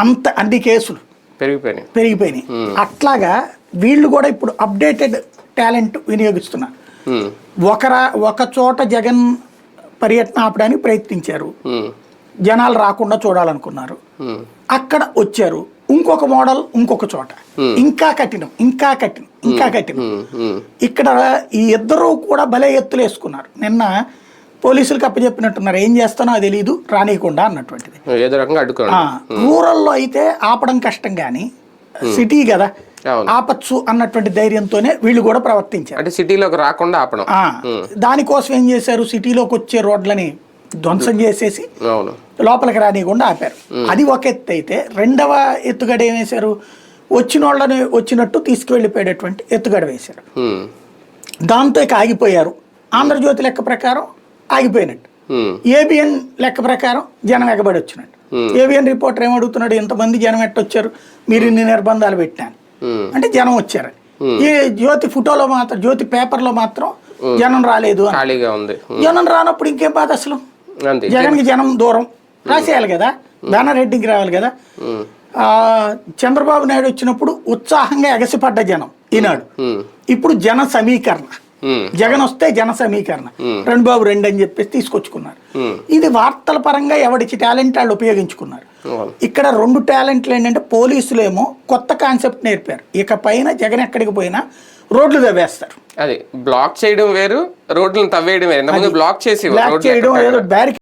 అంత అన్ని కేసులు పెరిగిపోయినాయి. పెరిగిపోయినాయి. అట్లాగా వీళ్ళు కూడా ఇప్పుడు అప్డేటెడ్ టాలెంట్ వినియోగిస్తున్నారు. ఒకర ఒక చోట జగన్ పర్యటన ఆపడానికి ప్రయత్నించారు. జనాలు రాకుండా చూడాలనుకున్నారు. అక్కడ వచ్చారు. ఇంకొక మోడల్ ఇంకొక చోట. ఇంకా కఠినం ఇంకా కఠినం ఇంకా కఠినం. ఇక్కడ ఈ ఇద్దరు కూడా భలే ఎత్తులు వేసుకున్నారు నిన్న పోలీసులకు అప్పచెప్పినట్టున్నారు. ఏం చేస్తానో అది తెలియదు రానియకుండా అన్నటువంటిది. ఏదో రకంగా రూరల్లో అయితే ఆపడం కష్టం కానీ సిటీ కదా. ఆపచ్చు అన్నటువంటి ధైర్యంతోనే వీళ్ళు కూడా ప్రవర్తించారు. అంటే సిటీలోకి రాకుండా ఆపడం. దానికోసం ఏం చేశారు? సిటీలోకి వచ్చే రోడ్లని ధ్వంసం చేసేసి లోపలికి రానియకుండా ఆపారు. అది ఒక ఎత్తు అయితే రెండవ ఎత్తుగడ ఏం వేశారు? వచ్చిన వాళ్ళని వచ్చినట్టు తీసుకువెళ్ళిపోయేటటువంటి ఎత్తుగడ వేశారు. దాంతో ఇక ఆగిపోయారు. ఆంధ్రజ్యోతి లెక్క ప్రకారం ఆగిపోయినట్టు. ఏబిఎన్ లెక్క ప్రకారం జనం ఎగబడి వచ్చినట్టు ఏబిఎన్ రిపోర్టర్ ఏమడుగుతున్నాడు? ఎంతమంది జనం ఎట్టొచ్చారు? మీరు ఇన్ని నిర్బంధాలు పెట్టాను. అంటే జనం వచ్చారు. ఈ జ్యోతి ఫోటోలో మాత్రం జ్యోతి పేపర్లో మాత్రం జనం రాలేదు ఖాళీగా ఉంది. జనం రానప్పుడు ఇంకేం బాధ అసలు? జగన్కి జనం దూరం. రాసేయాలి కదా? బ్యానర్ హెడ్డింగ్ రావాలి కదా? ఆ, చంద్రబాబు నాయుడు వచ్చినప్పుడు ఉత్సాహంగా ఎగసిపడ్డ జనం ఈనాడు. ఇప్పుడు జన సమీకరణ. జగన్ వస్తే జన సమీకరణ. రెండు బాబు రెండు అని చెప్పేసి తీసుకొచ్చుకున్నారు. ఇది వార్తల పరంగా ఎవరికి టాలెంట్ వాళ్ళు ఉపయోగించుకున్నారు. ఇక్కడ రెండు టాలెంట్లు ఏంటంటే పోలీసులేమో కొత్త కాన్సెప్ట్ నేర్పారు. ఇక పైన జగన్ ఎక్కడికి పోయినా రోడ్లు తవ్వేస్తారు. అది బ్లాక్ చేయడం వేరు రోడ్లను తవ్వేయడం వేరు. బ్లాక్ చేసి బ్లాక్ చేయడం ఏదో బ్యారికేడ్